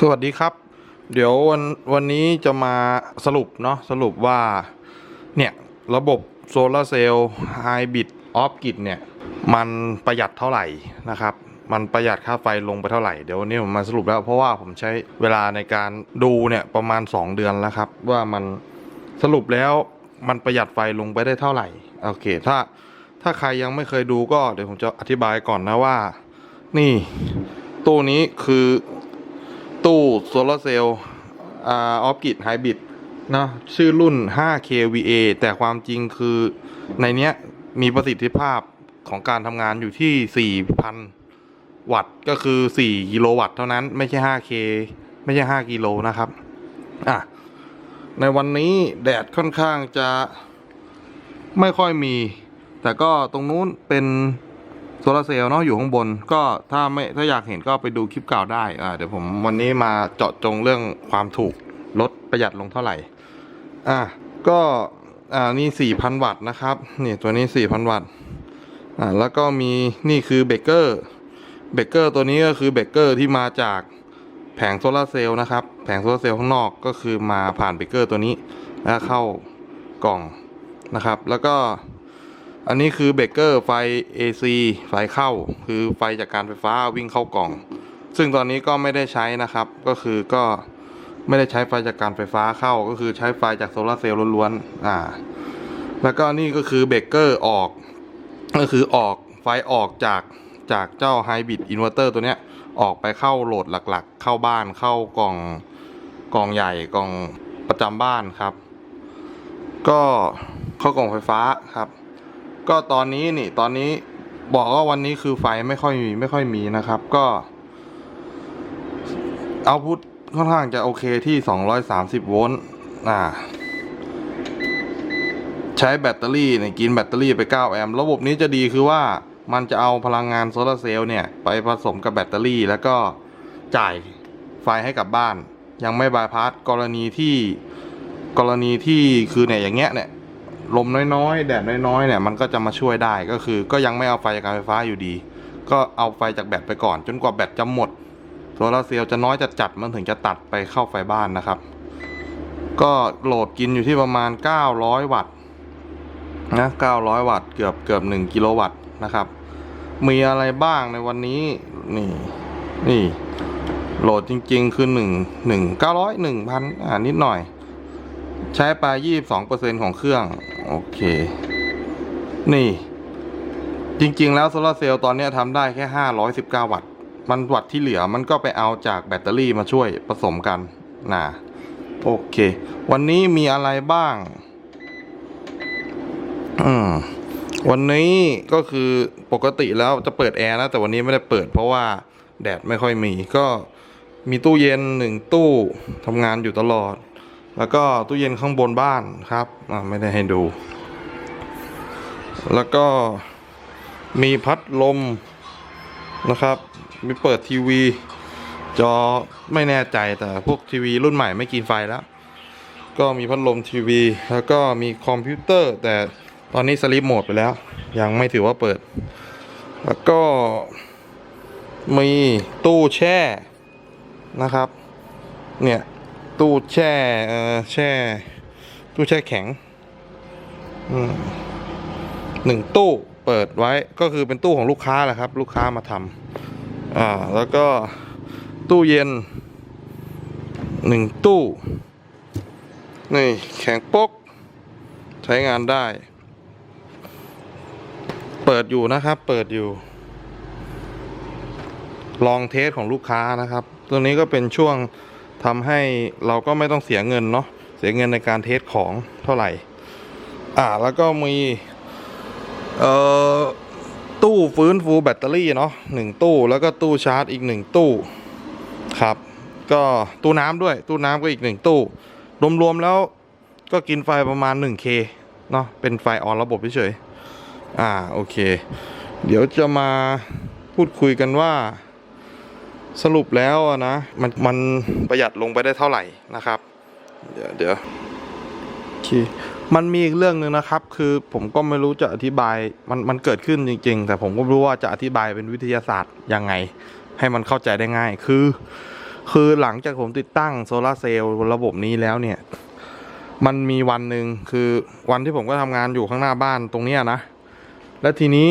สวัสดีครับ เดี๋ยววันวันนี้จะมาสรุปเนาะสรุปว่า เนี่ย ระบบโซลาเซลล์ไฮบริดออฟกิดเนี่ย มันประหยัดเท่าไหร่นะครับ มันประหยัดค่าไฟลงไปเท่าไหร่ เดี๋ยววันนี้ผมมาสรุปแล้วเพราะว่าผมใช้เวลาในการดูเนี่ยประมาณ 2 เดือนแล้วครับ ว่ามันสรุปแล้วมันประหยัดไฟลงไปได้เท่าไหร่โอเค ถ้าถ้าใครยังไม่เคยดูก็เดี๋ยวผมจะอธิบายก่อนนะว่า นี่ตู้นี้คือ ตู้โซลาร์เซลล์อออฟกิดไฮบริดนะชื่อรุ่น 5kVA แต่ความจริงคือในเนี้ยมีประสิทธิภาพของการทำงานอยู่ที่ 4,000 วัตต์ก็คือ 4 กิโลวัตต์เท่านั้นไม่ใช่ 5k ไม่ใช่ 5 กิโลนะครับ อะ ในวันนี้แดดค่อนข้างจะไม่ค่อยมี แต่ก็ตรงนู้นเป็น โซลาร์เซลล์เนาะอยู่ข้างบนก็ถ้าไม่ถ้าอยากเห็นก็ไปดูคลิปเก่าได้อ่าเดี๋ยวผมวันนี้มาเจาะจงเรื่องความถูกลดประหยัดลงเท่าไหร่อะก็อ่านี่ 4,000 วัตต์นะครับนี่ตัวนี้ 4,000 วัตต์อ่าแล้วก็มีนี่คือเบเกอร์เบเกอร์ตัวนี้ก็คือเบเกอร์ที่มาจากแผงโซลาร์เซลล์นะครับ แผงโซลาร์เซลล์ข้างนอกก็คือมาผ่านเบเกอร์ตัวนี้แล้วเข้ากล่องนะครับ แล้วก็ อันนี้คือเบรกเกอร์ไฟ AC ไฟเข้า คือไฟจากการไฟฟ้าวิ่งเข้ากล่อง ซึ่งตอนนี้ก็ไม่ได้ใช้นะครับ ก็คือก็ไม่ได้ใช้ไฟจากการไฟฟ้าเข้า ก็คือใช้ไฟจากโซลาร์เซลล์ล้วนๆ อ่า แล้วก็นี่ก็คือเบรกเกอร์ออก ก็คือออกไฟออกจากจากเจ้าไฮบริดอินเวอร์เตอร์ตัวเนี้ยออกไปเข้าโหลดหลักๆ เข้าบ้านเข้ากล่องกล่องใหญ่กล่องประจำบ้านครับ ก็เข้ากล่องไฟฟ้าครับ ก็ตอนนี้นี่ตอนนี้บอกว่าวันนี้คือไฟไม่ค่อยมีไม่ค่อยมีนะครับ ก็เอาพุทค่อนข้างจะโอเคที่ 230 โวลต์อ่าใช้แบตเตอรี่เนี่ยกินแบตเตอรี่ไป 9 แอมป์ระบบนี้จะดีคือว่ามันจะเอาพลังงานโซลาร์เซลล์เนี่ย ไปผสมกับแบตเตอรี่ แล้วก็จ่ายไฟให้กับบ้าน ยังไม่บายพาสกรณีที่กรณีที่คือเนี่ยอย่างเงี้ยเนี่ย ลมน้อยๆ แดดน้อยๆเนี่ยมันก็จะมาช่วยได้ก็คือ ก็ยังไม่เอาไฟจากการไฟฟ้าอยู่ดี ก็เอาไฟจากแบตไปก่อน จนกว่าแบตจะหมดโซลาร์เซลล์จะน้อยจะจัดมันถึงจะตัดไปเข้าไฟบ้านนะครับ ก็โหลดกินอยู่ที่ประมาณ 900 วัตต์นะ900 วัตต์เกือบเกือบ1กิโลวัตต์นะครับ มีอะไรบ้างในวันนี้นี่นี่โหลดจริง ๆ คือ1 1 900 1,000อ่านิดหน่อย ใช้ไป22%ของเครื่อง โอเค นี่ จริงๆ แล้วโซลาร์เซลล์ตอนนี้ทำได้แค่ 519 วัตต์ มันวัตต์ที่เหลือมันก็ไปเอาจากแบตเตอรี่มาช่วยผสมกันนะโอเค วันนี้มีอะไรบ้าง อืมวันนี้ก็คือปกติแล้วจะเปิดแอร์นะแต่วันนี้ไม่ได้เปิดเพราะว่าแดดไม่ค่อยมีก็มีตู้เย็นหนึ่งตู้ทำงานอยู่ตลอด แล้วก็ตู้เย็นข้างบนบ้านครับไม่ได้ให้ดู แล้วก็มีพัดลมนะครับ มีเปิดทีวี จอไม่แน่ใจแต่พวกทีวีรุ่นใหม่ไม่กินไฟแล้ว ก็มีพัดลมทีวี แล้วก็มีคอมพิวเตอร์ แต่ตอนนี้สลิปโหมดไปแล้ว ยังไม่ถือว่าเปิด แล้วก็มีตู้แช่นะครับ เนี่ย ตู้แช่เอ่อแช่ ตู้แช่แข็งหนึ่งตู้เปิดไว้ก็คือเป็นตู้ของลูกค้าแหละครับ ลูกค้ามาทำอ่าแล้วก็ตู้เย็นหนึ่งตู้ นี่แข็งปก ใช้งานได้ เปิดอยู่นะครับ เปิดอยู่ ลองเทสของลูกค้านะครับ ตัวนี้ก็เป็นช่วง ทำให้เราก็ไม่ต้องเสียเงินเนาะเสียเงินในการเทสของเท่าไหร่ อ่าแล้วก็มีเอ่อตู้ฟื้นฟูแบตเตอรี่เนาะหนึ่งตู้แล้วก็ตู้ชาร์จอีกหนึ่งตู้ครับ ก็ตู้น้ำด้วยตู้น้ำก็อีกหนึ่งตู้รวมๆแล้วก็กินไฟประมาณ 1K เนาะเป็นไฟออนระบบเฉยอ่าโอเค เดี๋ยวจะมาพูดคุยกันว่า สรุปแล้วอะนะมันมันประหยัดลงไปได้เท่าไหร่นะครับ เดี๋ยวเดี๋ยวโอเคมันมีอีกเรื่องหนึ่งนะครับ คือผมก็ไม่รู้จะอธิบายมันมันเกิดขึ้นจริง ๆ แต่ผมก็ไม่รู้ว่าจะอธิบายเป็นวิทยาศาสตร์ยังไง ให้มันเข้าใจได้ง่ายคือ คือหลังจากผมติดตั้งโซลาเซลล์ระบบนี้แล้วเนี่ย มันมีวันหนึ่งคือวันที่ผมก็ทำงานอยู่ข้างหน้าบ้านตรงเนี้นะ แล้วทีนี้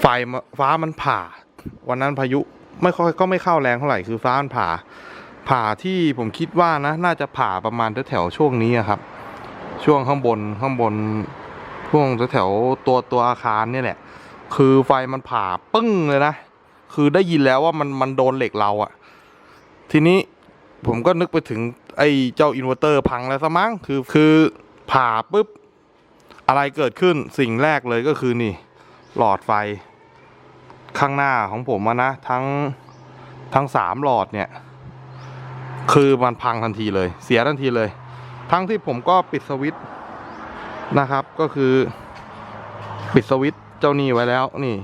ไฟฟ้ามันผ่า วันนั้นพายุ ไม่ค่อยก็ไม่เข้าแรงเท่าไหร่คือฟ้ามันผ่า ผ่าที่ผมคิดว่านะ น่าจะผ่าประมาณแถวช่วงนี้ครับ ช่วงข้างบนข้างบนช่วงแถวตัวตัวอาคารเนี่ยแหละ คือไฟมันผ่าปึ้งเลยนะ คือได้ยินแล้วว่ามันมันโดนเหล็กเราอะทีนี้ผมก็นึกไปถึงไอ้เจ้าอินเวอร์เตอร์พังแล้วซะมั้งคือคือผ่าปุ๊บ อะไรเกิดขึ้นสิ่งแรกเลยก็คือนี่ หลอดไฟ ข้างหน้าของผมนะ ทั้งทั้งสามหลอดเนี่ย คือมันพังทันทีเลย เสียทันทีเลย ทั้งที่ผมก็ปิดสวิตช์นะครับ ก็คือ ปิดสวิตช์เจ้านี่ไว้แล้วนี่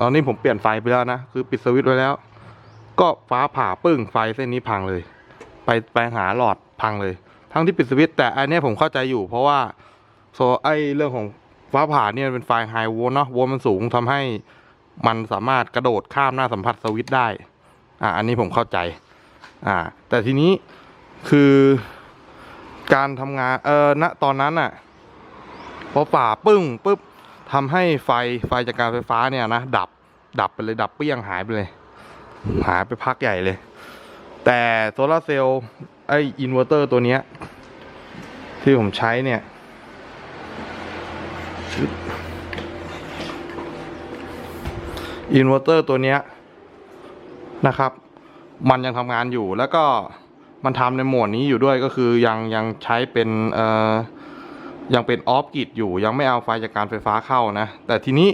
ตอนนี้ผมเปลี่ยนไฟไปแล้วนะคือปิดสวิตช์ไว้แล้ว ก็ฟ้าผ่าปึ้งไฟเส้นนี้พังเลย ไปไปหาหลอดพังเลย ทั้งที่ปิดสวิตช์แต่อันนี้ผมเข้าใจอยู่ เพราะว่าโซไอเรื่องของฟ้าผ่าเนี่ยเป็นไฟไฮโวลต์เนาะโวลต์มันสูงทำให้ มันสามารถกระโดดข้ามหน้าสัมผัสสวิตช์ได้ อ่า อันนี้ผมเข้าใจ อ่า แต่ทีนี้คือการทำงาน เออณตอนนั้นอะพอฝ่าปึ้งปุ๊บทำให้ไฟไฟจากการไฟฟ้าเนี่ยนะดับดับไปเลยดับเปี้ยงหายไปเลย หายไปพักใหญ่เลย แต่โซลาเซลล์ไออินเวอร์เตอร์ตัวเนี้ยที่ผมใช้เนี่ย อินเวอร์เตอร์ตัวเนี้ยนะครับ มันยังทำงานอยู่แล้วก็มันทำในโหมดนี้อยู่ด้วยก็คือยังยังใช้เป็นเอ่อยังเป็นออฟกิดอยู่ ยังไม่เอาไฟจากการไฟฟ้าเข้านะ แต่ทีนี้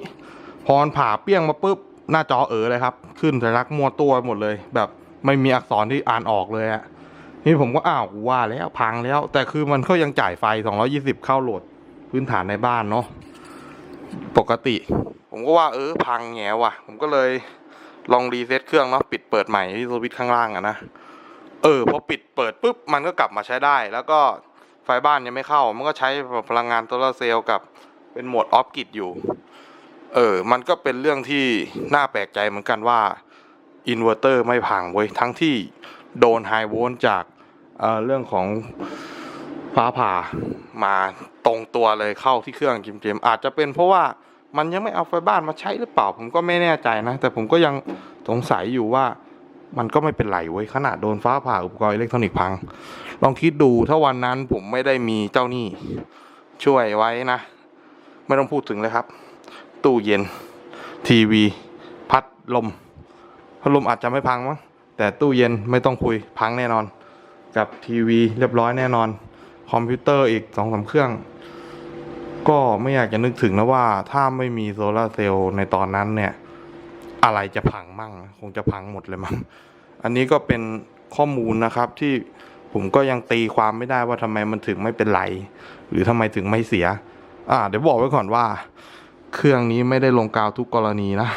พอมันผ่าเปี้ยงมาปุ๊บ หน้าจอเออเลยครับ ขึ้นสัญลักษณ์มัวตัวหมดเลย แบบไม่มีอักษรที่อ่านออกเลยอะนี่ผมก็อ้าวว่าแล้วพังแล้ว แต่คือมันก็ยังจ่ายไฟ 220 เข้าโหลดพื้นฐานในบ้านเนาะปกติ ผมก็ว่าเออพังแงว่ะ ผมก็เลยลองรีเซ็ตเครื่องเนาะปิดเปิดใหม่ที่สวิตช์ข้างล่างอะนะเออพอปิดเปิดปุ๊บมันก็กลับมาใช้ได้ แล้วก็ไฟบ้านยังไม่เข้า มันก็ใช้พลังงานโซลาร์เซลล์กับเป็นโหมดออฟกิดอยู่ เออ มันก็เป็นเรื่องที่น่าแปลกใจเหมือนกันว่าอินเวอร์เตอร์ไม่พังเว้ยทั้งที่โดนไฮโวลต์จากเออเรื่องของฟ้าผ่ามาตรงตัวเลยเข้าที่เครื่องจิมเจมอาจจะเป็นเพราะว่า มันยังไม่เอาไฟบ้านมาใช้หรือเปล่า ผมก็ไม่แน่ใจนะ แต่ผมก็ยังสงสัยอยู่ว่ามันก็ไม่เป็นไรเว้ยขนาดโดนฟ้าผ่าอุปกรณ์อิเล็กทรอนิกส์พัง ลองคิดดูถ้าวันนั้นผมไม่ได้มีเจ้าหนี้ช่วยไว้นะ ไม่ต้องพูดถึงเลยครับ ตู้เย็น ทีวี พัดลม พัดลมอาจจะไม่พังมั้งแต่ตู้เย็นไม่ต้องคุยพังแน่นอน กับทีวีเรียบร้อยแน่นอน คอมพิวเตอร์อีกสองสาเครื่อง ก็ไม่อยากจะนึกถึงนะว่า ถ้าไม่มีโซลาร์เซลล์ในตอนนั้นเนี่ย อะไรจะพังมั่ง คงจะพังหมดเลยมั้งอันนี้ก็เป็นข้อมูลนะครับที่ผมก็ยังตีความไม่ได้ว่าทำไมมันถึงไม่เป็นไร หรือทำไมถึงไม่เสีย อ่า เดี๋ยวบอกไว้ก่อนว่า เครื่องนี้ไม่ได้ลงกาวทุกกรณีนะ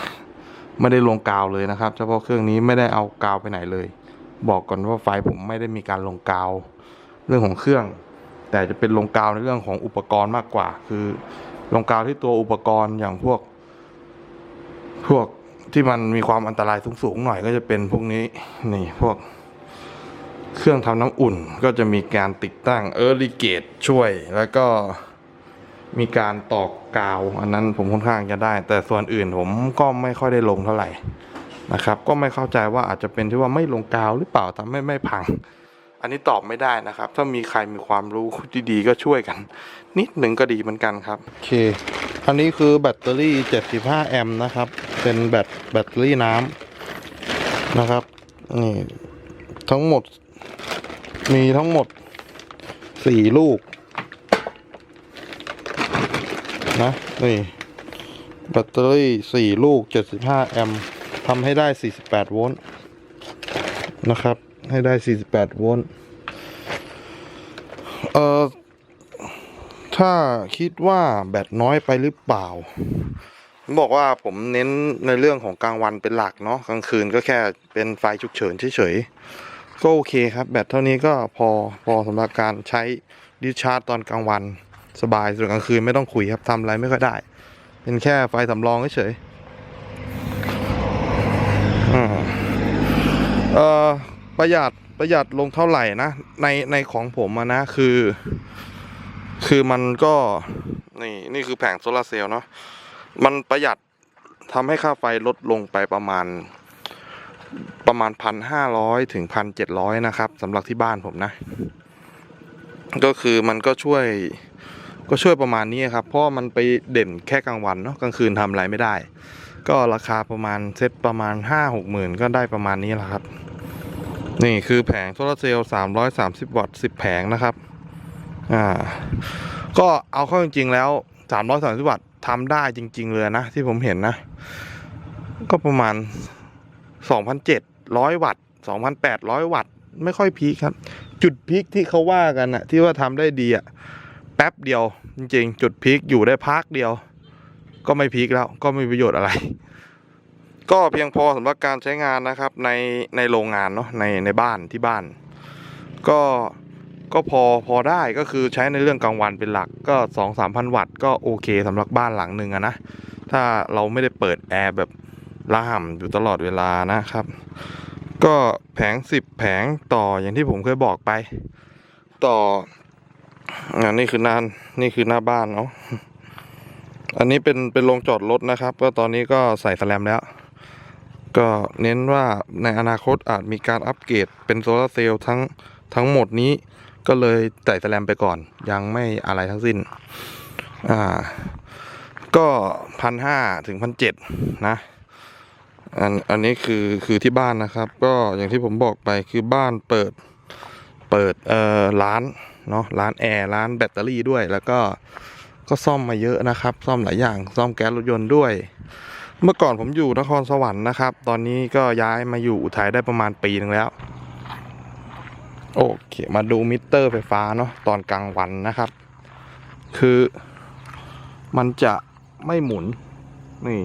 ไม่ได้ลงกาวเลยนะครับ เฉพาะเครื่องนี้ไม่ได้เอากาวไปไหนเลย บอกก่อนว่าไฟผมไม่ได้มีการลงกาว เรื่องของเครื่อง แต่จะเป็นลงกาวในเรื่องของอุปกรณ์มากกว่า คือลงกาวที่ตัวอุปกรณ์อย่างพวก พวกที่มันมีความอันตรายสูงๆหน่อยก็จะเป็นพวกนี้นี่พวกเครื่องทำน้ำอุ่นก็จะมีการติดตั้งเออร์ลิเกตช่วย แล้วก็มีการตอกกาว อันนั้นผมค่อนข้างจะได้ แต่ส่วนอื่นผมก็ไม่ค่อยได้ลงเท่าไหร่นะครับ ก็ไม่เข้าใจว่าอาจจะเป็นที่ว่าไม่ลงกาวหรือเปล่าทำให้ไม่พัง อันนี้ตอบไม่ได้นะครับ ถ้ามีใครมีความรู้ดีๆก็ช่วยกัน นิดหนึ่งก็ดีเหมือนกันครับ โอเค อันนี้คือแบตเตอรี่ 75 แอมป์นะครับ เป็นแบตแบตเตอรี่น้ำนะครับ นี่ทั้งหมด มีทั้งหมด 4 ลูก นะ นี่แบตเตอรี่ 4 ลูก 75 แอมป์ทำให้ได้ 48 โวลต์นะครับ ให้ได้ 48 โวลต์เอ่อถ้าคิดว่าแบตน้อยไปหรือเปล่าผมบอกว่าผมเน้นในเรื่องของกลางวันเป็นหลักเนาะกลางคืนก็แค่เป็นไฟฉุกเฉินเฉยๆก็โอเคครับ แบตเท่านี้ก็พอพอสำหรับการใช้ดิชาร์จตอนกลางวันสบายส่วนกลางคืนไม่ต้องคุยครับทำอะไรไม่ค่อยได้ เป็นแค่ไฟสำรองเฉยๆอ่าเอ่อ ประหยัดประหยัดลงเท่าไหร่นะ ในในของผมอะนะคือ คือมันก็ นี่นี่คือแผงโซลาร์เซลล์เนาะมันประหยัดทำให้ค่าไฟลดลงไปประมาณประมาณพันห้าร้อยถึงพันเจ็ดร้อยนะครับสำหรับที่บ้านผมนะ ก็คือมันก็ช่วย ก็ช่วยประมาณนี้ครับ เพราะมันไปเด่นแค่กลางวันเนาะกลางคืนทำอะไรไม่ได้ ก็ราคาประมาณเซ็ตประมาณห้าหกหมื่นก็ได้ประมาณนี้แหละครับ นี่คือแผงโซลาร์เซลล์330วัตต์10แผงนะครับ อ่า ก็เอาเข้าจริงๆแล้ว330วัตต์ทำได้จริง ๆ เลยนะ ที่ผมเห็นนะ ก็ประมาณ2,700วัตต์2,800วัตต์ไม่ค่อยพีคครับ จุดพีคที่เขาว่ากันนะที่ว่าทำได้ดีอะแป๊บเดียวจริงๆ จุดพีคอยู่ได้พักเดียว ก็ไม่พีคแล้วก็ไม่มีประโยชน์อะไร ก็เพียงพอสำหรับการใช้งานนะครับในในโรงงานเนาะในในบ้านที่บ้าน ก็ก็พอพอได้ก็คือใช้ในเรื่องกลางวันเป็นหลักก็สองสามพันวัตต์ก็โอเคสำหรับบ้านหลังหนึ่งอะนะถ้าเราไม่ได้เปิดแอร์แบบระห่ำอยู่ตลอดเวลานะครับ ก็แผงสิบแผงต่ออย่างที่ผมเคยบอกไป ต่ออ่านี่คือนานนี่คือหน้าบ้านเนาะอันนี้เป็นเป็นโรงจอดรถนะครับ ก็ตอนนี้ก็ใส่สแลมแล้ว ก็เน้นว่าในอนาคตอาจมีการอัปเกรดเป็นโซลาเซลล์ทั้งทั้งหมดนี้ก็เลยใส่แสแลมไปก่อน ยังไม่อะไรทั้งสิ้น อ่า ก็พันห้าถึงพันเจ็ดนะ อันอันนี้คือคือที่บ้านนะครับ ก็อย่างที่ผมบอกไปคือบ้านเปิดเปิดเอ่อร้านเนาะร้านแอร์ร้านแบตเตอรี่ด้วย แล้วก็ก็ซ่อมมาเยอะนะครับ ซ่อมหลายอย่าง ซ่อมแก๊สรถยนต์ด้วย เมื่อก่อนผมอยู่นครสวรรค์นะครับ ตอนนี้ก็ย้ายมาอยู่อุทัยได้ประมาณปีหนึ่งแล้ว โอเค มาดูมิเตอร์ไฟฟ้าเนาะตอนกลางวันนะครับ คือมันจะไม่หมุน นี่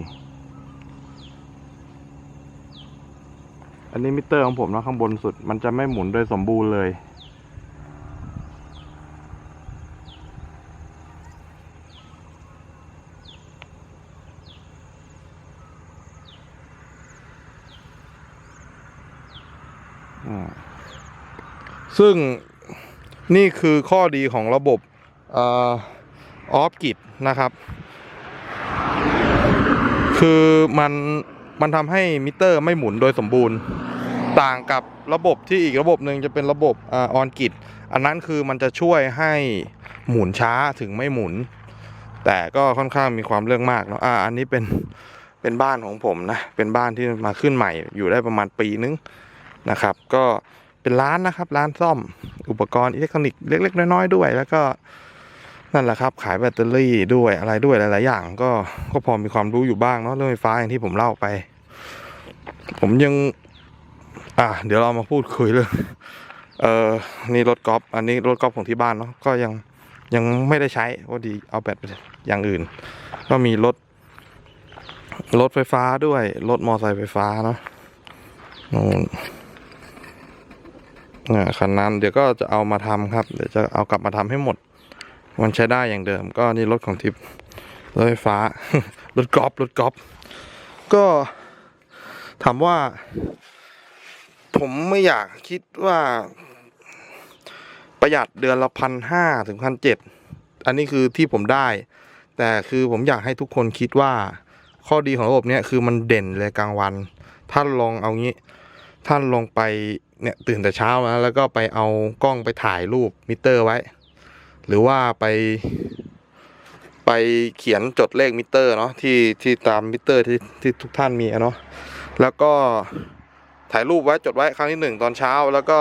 อันนี้มิเตอร์ของผมนะข้างบนสุด มันจะไม่หมุนโดยสมบูรณ์เลย ซึ่งนี่คือข้อดีของระบบออฟกิดนะครับ คือมันมันทำให้มิเตอร์ไม่หมุนโดยสมบูรณ์ ต่างกับระบบที่อีกระบบหนึ่งจะเป็นระบบออนกิดอันนั้นคือมันจะช่วยให้หมุนช้าถึงไม่หมุน แต่ก็ค่อนข้างมีความเรื่องมากเนาะอ่าอันนี้เป็นเป็นบ้านของผมนะ เป็นบ้านที่มาขึ้นใหม่อยู่ได้ประมาณปีนึงนะครับ ก็ เป็นร้านนะครับ ร้านซ่อมอุปกรณ์อิเล็กทรอนิกส์เล็ก ๆ น้อยๆด้วย แล้วก็นั่นแหละครับขายแบตเตอรี่ด้วยอะไรด้วยหลายๆอย่างก็ก็พอมีความรู้อยู่บ้างเนาะเรื่องไฟฟ้าอย่างที่ผมเล่าไป ผมยัง อะเดี๋ยวเรามาพูดคุยเรื่องเออนี่รถกอล์ฟอันนี้รถกอล์ฟของที่บ้านเนาะก็ยังยังไม่ได้ใช้ก็ดีเอาแบตไปอย่างอื่น ก็มีรถรถไฟฟ้าด้วยรถมอเตอร์ไซค์ไฟฟ้าเนาะนู่น คันนั้นเดี๋ยวก็จะเอามาทำครับ เดี๋ยวจะเอากลับมาทำให้หมด มันใช้ได้อย่างเดิม ก็นี่รถของทิพย์รถไฟฟ้ารถกอล์ฟรถกอล์ฟก็ถามว่า ผมไม่อยากคิดว่า ประหยัดเดือนละพันห้าถึงพันเจ็ดอันนี้คือที่ผมได้ แต่คือผมอยากให้ทุกคนคิดว่า ข้อดีของระบบเนี้ยคือมันเด่นเลยกลางวัน ท่านลองเอางี้ ท่านลงไป เนี่ยตื่นแต่เช้านะแล้วก็ไปเอากล้องไปถ่ายรูปมิเตอร์ไว้ หรือว่าไป ไปเขียนจดเลขมิเตอร์เนาะที่ที่ตามมิเตอร์ที่ที่ทุกท่านมีเนาะแล้วก็ถ่ายรูปไว้จดไว้ครั้งที่หนึ่งตอนเช้าแล้วก็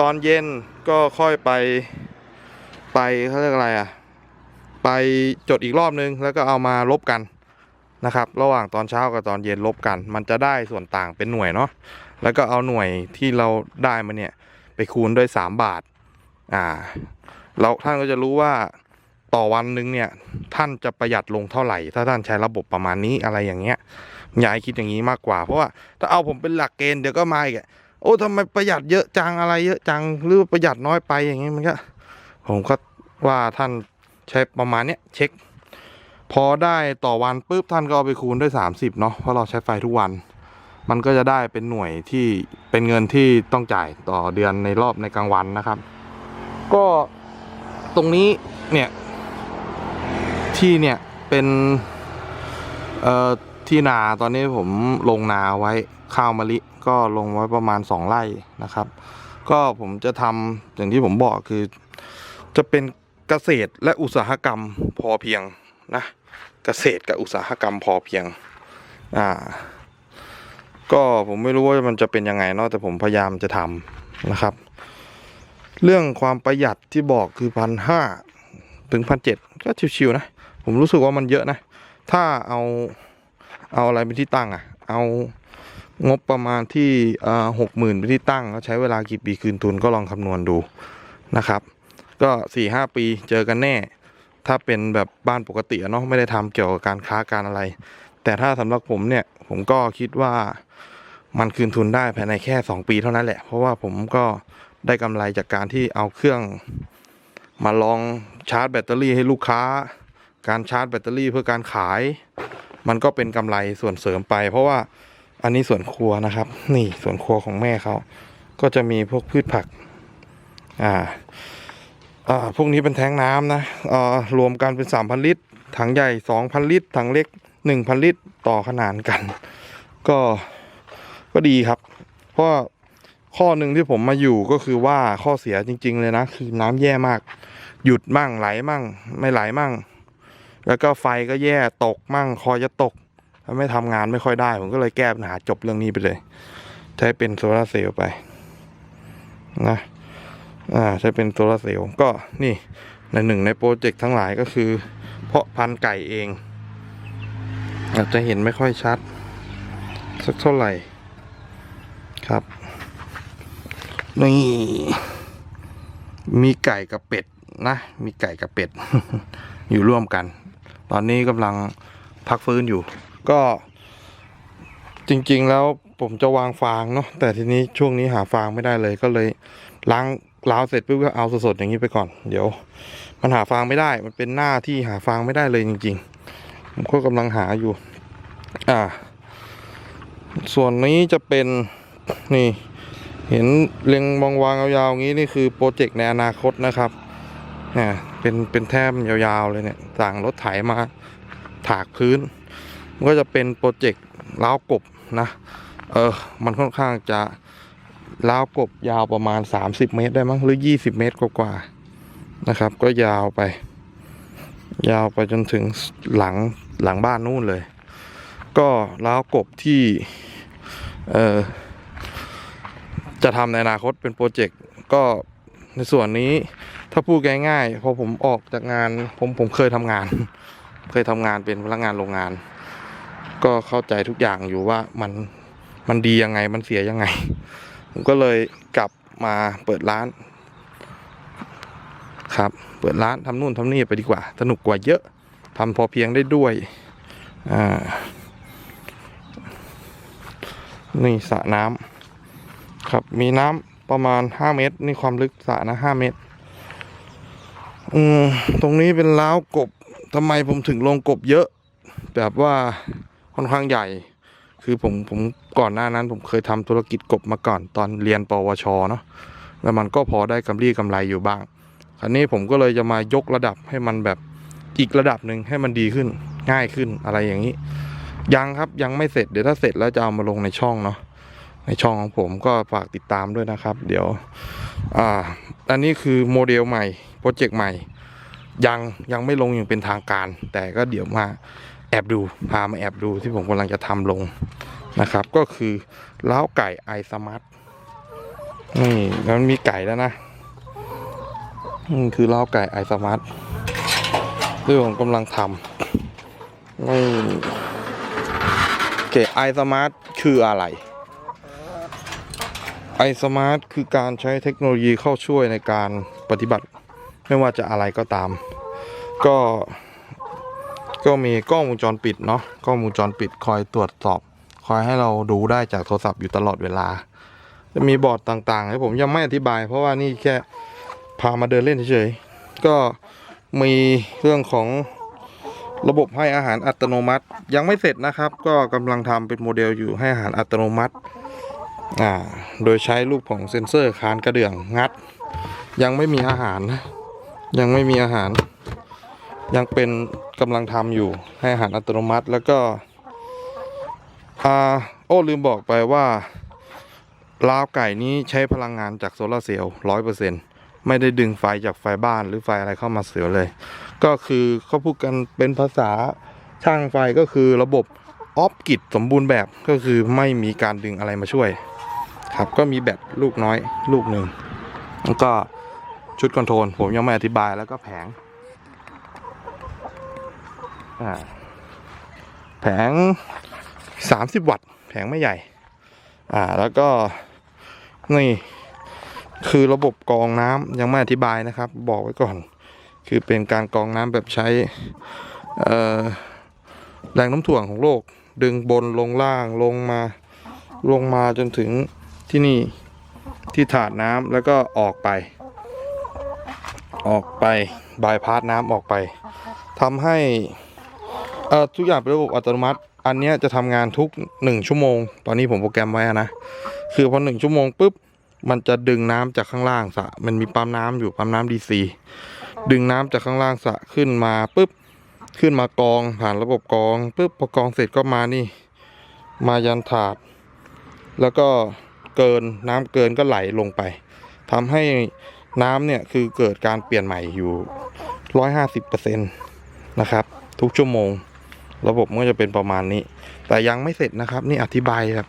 ตอนเย็นก็ค่อยไปไปเขาเรียกอะไรอะ ไปจดอีกรอบนึงแล้วก็เอามาลบกันนะครับ ระหว่างตอนเช้ากับตอนเย็นลบกัน มันจะได้ส่วนต่างเป็นหน่วยเนาะ แล้วก็เอาหน่วยที่เราได้มาเนี่ย ไปคูณด้วยสามบาท อ่า เราท่านก็จะรู้ว่าต่อวันนึงเนี่ย ท่านจะประหยัดลงเท่าไหร่ ถ้าท่านใช้ระบบประมาณนี้อะไรอย่างเงี้ยอยาให้คิดอย่างนี้มากกว่า เพราะว่าถ้าเอาผมเป็นหลักเกณฑ์เดี๋ยวก็มาอีกอะโอ้ทำไมประหยัดเยอะจังอะไรเยอะจังหรือประหยัดน้อยไปอย่างเงี้ยมันก็ผมก็ว่าท่านใช้ประมาณเนี้ยเช็ค พอได้ต่อวันปุ๊บท่านก็เอาไปคูณด้วย 30เนาะเพราะเราใช้ไฟทุกวัน มันก็จะได้เป็นหน่วยที่เป็นเงินที่ต้องจ่ายต่อเดือนในรอบในกลางวันนะครับ ก็ตรงนี้เนี่ยที่เนี่ยเป็นเอ่อที่นาตอนนี้ผมลงนาไว้ข้าวมะลิก็ลงไว้ประมาณสองไร่นะครับ ก็ผมจะทำอย่างที่ผมบอกคือ จะเป็นเกษตรและอุตสาหกรรมพอเพียงนะเกษตรกับอุตสาหกรรมพอเพียงอ่า ก็ผมไม่รู้ว่ามันจะเป็นยังไงเนาะแต่ผมพยายามจะทำนะครับ เรื่องความประหยัดที่บอกคือพันห้าถึงพันเจ็ดก็ชิวๆนะ ผมรู้สึกว่ามันเยอะนะ ถ้าเอาเอาอะไรเป็นที่ตั้งอะเอางบประมาณที่หกหมื่นเป็นที่ตั้งแล้วใช้เวลากี่ปีคืนทุนก็ลองคำนวณดูนะครับ ก็สี่ห้าปีเจอกันแน่ ถ้าเป็นแบบบ้านปกติเนาะไม่ได้ทำเกี่ยวกับการค้าการอะไร แต่ถ้าสำหรับผมเนี่ย ผมก็คิดว่า มันคืนทุนได้ภายในแค่ 2 ปีเท่านั้นแหละ เพราะว่าผมก็ได้กำไรจากการที่เอาเครื่อง มาลองชาร์จแบตเตอรี่ให้ลูกค้า การชาร์จแบตเตอรี่เพื่อการขาย มันก็เป็นกำไรส่วนเสริมไป เพราะว่าอันนี้ส่วนครัวนะครับ นี่ส่วนครัวของแม่เขาก็จะมีพวกพืชผัก อ่าอ่าพวกนี้เป็นแท้งน้ำนะอ่ารวมกันเป็นสามพันลิตรถังใหญ่สองพันลิตรถังเล็กหนึ่งพันลิตรต่อขนานกัน ก็ ก็ดีครับ เพราะข้อหนึ่งที่ผมมาอยู่ก็คือว่าข้อเสียจริง ๆ เลยนะคือน้ำแย่มาก หยุดมั่งไหลมั่ง ไม่ไหลมั่ง แล้วก็ไฟก็แย่ตกมั่งคอยจะตกทำให้ทำงานไม่ค่อยได้ ผมก็เลยแก้ปัญหาจบเรื่องนี้ไปเลย ใช้เป็นโซลาเซลล์ไปนะอ่าใช้เป็นโซลาเซลล์ก็นี่ในหนึ่งในโปรเจกต์ทั้งหลายก็คือ เพาะพันธุ์ไก่เอง อาจจะเห็นไม่ค่อยชัด สักเท่าไหร่ ครับ นี่ มีไก่กับเป็ดนะ มีไก่กับเป็ด อยู่ร่วมกัน ตอนนี้กำลังพักฟื้นอยู่ ก็จริง ๆ แล้วผมจะวางฟางเนาะแต่ทีนี้ช่วงนี้หาฟางไม่ได้เลยก็เลยล้างล้าวเสร็จปุ๊บก็เอาสดๆอย่างนี้ไปก่อน เดี๋ยว มันหาฟางไม่ได้ มันเป็นหน้าที่หาฟางไม่ได้เลยจริงๆผมก็กำลังหาอยู่ อ่า ส่วนนี้จะเป็น นี่เห็นเรียงวางวางยาวๆอย่างนี้นี่คือโปรเจกต์ในอนาคตนะครับอ่าเป็นเป็นแท่มยาวๆเลยเนี่ยสั่งรถไถมาถากพื้นมันก็จะเป็นโปรเจกต์ล้าวกบนะเออมันค่อนข้างจะล้าวกบยาวประมาณ 30 เมตรได้มั้งหรือ 20 เมตรกว่าๆนะครับ ก็ยาวไป ยาวไปจนถึงหลังหลังบ้านนู่นเลย ก็ล้าวกบที่เออ จะทำในอนาคตเป็นโปรเจกต์ก็ในส่วนนี้ถ้าพูดง่ายๆพอผมออกจากงานผมผมเคยทำงาน เคยทำงานเป็นพนักงานโรงงาน ก็เข้าใจทุกอย่างอยู่ว่ามันมันดียังไงมันเสียยังไง ผมก็เลยกลับมาเปิดร้าน ครับ เปิดร้านทำนู่นทำนี่ไปดีกว่า สนุกกว่าเยอะทำพอเพียงได้ด้วยอ่านี่สระน้ำ ครับ มีน้ำประมาณห้าเมตร นี่ความลึกสระนะห้าเมตร อืมตรงนี้เป็นล้าวกบทำไมผมถึงลงกบเยอะ แบบว่าค่อนข้างใหญ่ คือผมผมก่อนหน้านั้น ผมเคยทำธุรกิจกบมาก่อนตอนเรียนปวชเนาะแล้วมันก็พอได้กำไรกำไรอยู่บ้าง คราวนี้ผมก็เลยจะมายกระดับให้มันแบบอีกระดับหนึ่งให้มันดีขึ้นง่ายขึ้นอะไรอย่างนี้ ยังครับยังไม่เสร็จเดี๋ยวถ้าเสร็จแล้วจะเอามาลงในช่องเนาะ ในช่องของผมก็ฝากติดตามด้วยนะครับ เดี๋ยวอ่าอันนี้คือโมเดลใหม่โปรเจกต์ใหม่ ยังยังไม่ลงอย่างเป็นทางการ แต่ก็เดี๋ยวมาแอบดูพามาแอบดูที่ผมกำลังจะทำลงนะครับ ก็คือเล้าไก่ไอสมาร์ทนี่แล้วมันมีไก่แล้วนะนี่คือเล้าไก่ไอสมาร์ทที่ผมกำลังทำนี่โอเคไอสมาร์ทคืออะไร ไอสมาร์ทคือการใช้เทคโนโลยีเข้าช่วยในการปฏิบัติไม่ว่าจะอะไรก็ตาม ก็ ก็มีกล้องวงจรปิดเนาะกล้องวงจรปิดคอยตรวจสอบ คอยให้เราดูได้จากโทรศัพท์อยู่ตลอดเวลา จะมีบอร์ดต่างๆให้ผมยังไม่อธิบาย เพราะว่านี่แค่พามาเดินเล่นเฉยๆ ก็มีเรื่องของระบบให้อาหารอัตโนมัติ ยังไม่เสร็จนะครับ ก็กำลังทำเป็นโมเดลอยู่ให้อาหารอัตโนมัติ อ่าโดยใช้รูปของเซ็นเซอร์คานกระเดื่องงัด ยังไม่มีอาหารนะยังไม่มีอาหาร ยังเป็นกำลังทำอยู่ให้อาหารอัตโนมัติแล้วก็อ่าโอ้ลืมบอกไปว่าลาวไก่นี้ใช้พลังงานจากโซลาเซลล์ร้อยเปอร์เซ็นไม่ได้ดึงไฟจากไฟบ้านหรือไฟอะไรเข้ามาเสียเลย ก็คือเขาพูดกันเป็นภาษาช่างไฟก็คือระบบออฟกิจสมบูรณ์แบบก็คือไม่มีการดึงอะไรมาช่วย ครับก็มีแบตลูกน้อยลูกหนึ่งแล้วก็ชุดคอนโทรลผมยังไม่อธิบายแล้วก็แผงอ่าแผง 30 วัตต์ แผงไม่ใหญ่ อ่าแล้วก็นี่คือระบบกรองน้ำยังไม่อธิบายนะครับ บอกไว้ก่อน คือเป็นการกรองน้ำแบบใช้แรงน้ำถ่วงของโลก ดึงบนลงล่างลงมาลงมาจนถึง ที่นี่ที่ถาดน้ำแล้วก็ออกไป ออกไปบายพาสน้ำออกไปทำให้อ่อทุกอย่างเป็นระบบอัตโนมัติ อันนี้จะทำงานทุก 1 ชั่วโมง ตอนนี้ผมโปรแกรมไว้นะ คือพอ1ชั่วโมงปุ๊บมันจะดึงน้ำจากข้างล่างสะ มันมีปั๊มน้ำอยู่ปั๊มน้ำดีซีดึงน้ำจากข้างล่างสะขึ้นมาปุ๊บ ขึ้นมากองผ่านระบบกองปุ๊บพอกองเสร็จก็มานี่ มายันถาด แล้วก็ เกินน้ำเกินก็ไหลลงไปทำให้น้ำเนี่ยคือเกิดการเปลี่ยนใหม่อยู่ร้อยห้าสิบเปอร์เซ็นต์นะครับ ทุกชั่วโมง ระบบมันก็จะเป็นประมาณนี้ แต่ยังไม่เสร็จนะครับ นี่อธิบายครับ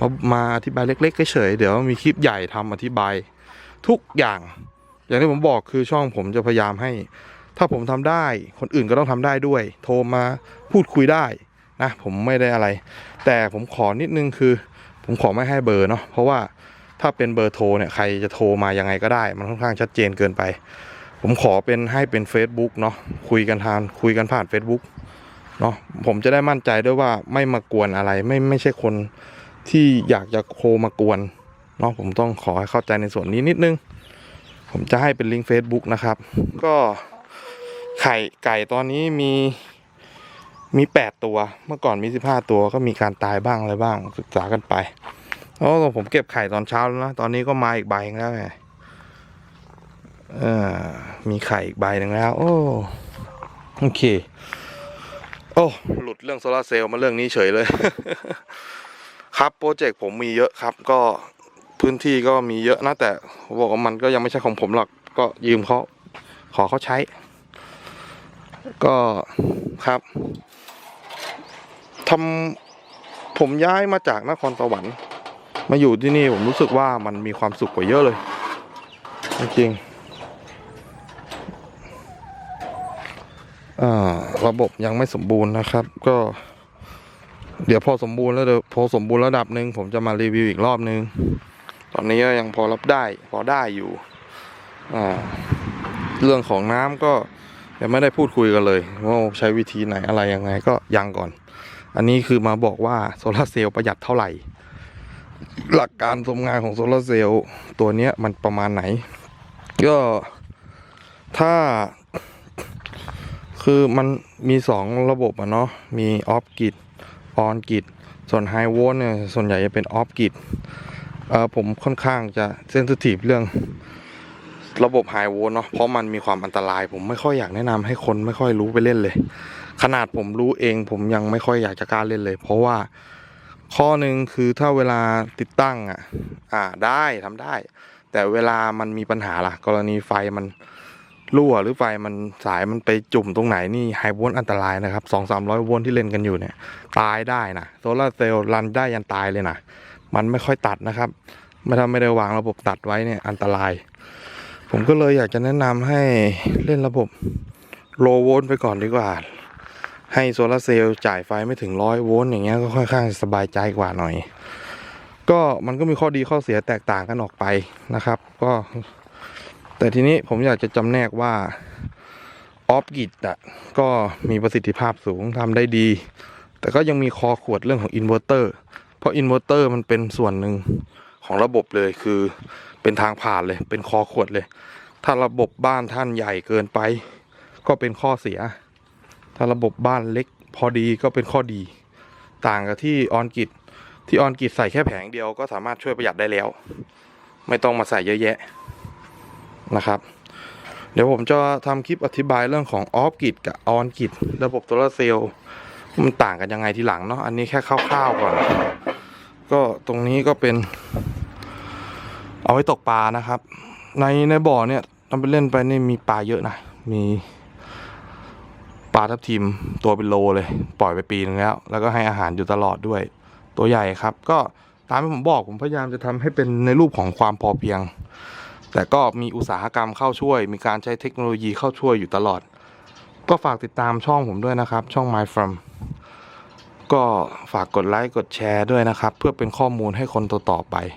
มามาอธิบายเล็กๆเฉยเดี๋ยวมีคลิปใหญ่ทำอธิบายทุกอย่าง อย่างที่ผมบอกคือช่องผมจะพยายามให้ ถ้าผมทำได้ คนอื่นก็ต้องทำได้ด้วย โทรมาพูดคุยได้นะผมไม่ได้อะไร แต่ผมขอนิดนึงคือ ผมขอไม่ให้เบอร์เนาะเพราะว่าถ้าเป็นเบอร์โทรเนี่ยใครจะโทรมายังไงก็ได้ มันค่อนข้างชัดเจนเกินไป ผมขอเป็นให้เป็น Facebook เนาะคุยกันทางคุยกันผ่าน Facebook เนาะผมจะได้มั่นใจด้วยว่าไม่มากวนอะไรไม่ไม่ใช่คนที่อยากจะโทรมากวนเนาะผมต้องขอให้เข้าใจในส่วนนี้นิดนึง ผมจะให้เป็นลิงก์ Facebook นะครับ ก็ไข่ไก่ตอนนี้มี มีแปดตัว เมื่อก่อนมีสิบห้าตัวก็มีการตายบ้างอะไรบ้างศึกษากันไปโอ้ผมเก็บไข่ตอนเช้าแล้วนะ ตอนนี้ก็มาอีกใบนึงแล้วไงเออมีไข่อีกใบหนึ่งแล้ว โอ้โอเค โอ้หลุดเรื่องโซลาเซลล์มาเรื่องนี้เฉยเลย ครับโปรเจกต์ผมมีเยอะครับก็พื้นที่ก็มีเยอะนะแต่บอกว่ามันก็ยังไม่ใช่ของผมหรอกก็ยืมเขาขอเขาใช้ ก็ครับ ทำผมย้ายมาจากนครสวรรค์มาอยู่ที่นี่ผมรู้สึกว่ามันมีความสุขกว่าเยอะเลย จริงระบบยังไม่สมบูรณ์นะครับ ก็ เดี๋ยวพอสมบูรณ์แล้วเดี๋ยวพอสมบูรณ์ระดับหนึ่งผมจะมารีวิวอีกรอบนึง ตอนนี้ก็ยังพอรับได้ พอได้อยู่เรื่องของน้ำก็ยังไม่ได้พูดคุยกันเลยว่าใช้วิธีไหนอะไรยังไงก็ยังก่อน อันนี้คือมาบอกว่าโซลาร์เซลล์ประหยัดเท่าไหร่ หลักการทำงานของโซลาร์เซลล์ตัวนี้มันประมาณไหน ก็ถ้าคือมันมีสองระบบอะเนาะมีออฟกิดออนกิดส่วนไฮโวลต์เนี่ยส่วนใหญ่จะเป็นออฟกิดเออผมค่อนข้างจะเซนซิทีฟเรื่องระบบไฮโวลต์เนาะเพราะมันมีความอันตราย ผมไม่ค่อยอยากแนะนำให้คนไม่ค่อยรู้ไปเล่นเลย ขนาดผมรู้เองผมยังไม่ค่อยอยากจะกล้าเล่นเลย เพราะว่าข้อหนึ่งคือถ้าเวลาติดตั้งอะอ่าได้ทำได้ แต่เวลามันมีปัญหาล่ะ กรณีไฟมันรั่วหรือไฟมันสายมันไปจุ่มตรงไหนนี่ไฮโวลต์อันตรายนะครับสองสามร้อยโวลต์ที่เล่นกันอยู่เนี่ยตายได้นะโซลาร์เซลล์รันได้ยันตายเลยนะมันไม่ค่อยตัดนะครับไม่ถ้าไม่ได้วางระบบตัดไว้เนี่ยอันตราย ผมก็เลยอยากจะแนะนำให้เล่นระบบโลโวลต์ไปก่อนดีกว่า ให้โซลาเซลล์จ่ายไฟไม่ถึงร้อยโวลต์อย่างเงี้ยก็ค่อนข้างสบายใจกว่าหน่อย ก็มันก็มีข้อดีข้อเสียแตกต่างกันออกไปนะครับ ก็ แต่ทีนี้ผมอยากจะจำแนกว่าออฟกิดอะก็มีประสิทธิภาพสูงทำได้ดี แต่ก็ยังมีคอขวดเรื่องของอินเวอร์เตอร์เพราะอินเวอร์เตอร์มันเป็นส่วนหนึ่งของระบบเลยคือเป็นทางผ่านเลย เป็นคอขวดเลย ถ้าระบบบ้านท่านใหญ่เกินไป ก็เป็นข้อเสีย ถ้าระบบบ้านเล็กพอดีก็เป็นข้อดี ต่างกับที่ออนกิจที่ออนกิจใส่แค่แผงเดียวก็สามารถช่วยประหยัดได้แล้ว ไม่ต้องมาใส่เยอะแยะนะครับ เดี๋ยวผมจะทำคลิปอธิบายเรื่องของออฟกิจกับออนกิจระบบโซลาเซลล์มันต่างกันยังไงทีหลังเนาะอันนี้แค่คร่าวๆก่อน ก็ตรงนี้ก็เป็น เอาไว้ตกปลานะครับ ในในบ่อเนี่ยทำไปเล่นไปนี่มีปลาเยอะนะมี ปลาทับทิมตัวเป็นโลเลย ปล่อยไปปีนึงแล้ว แล้วก็ให้อาหารอยู่ตลอดด้วย ตัวใหญ่ครับ ก็ตามที่ผมบอกผมพยายามจะทำให้เป็นในรูปของความพอเพียง แต่ก็มีอุตสาหกรรมเข้าช่วย มีการใช้เทคโนโลยีเข้าช่วยอยู่ตลอด ก็ฝากติดตามช่องผมด้วยนะครับ ช่อง My From ก็ฝากกดไลค์กดแชร์ด้วยนะครับ เพื่อเป็นข้อมูลให้คนต่อๆไป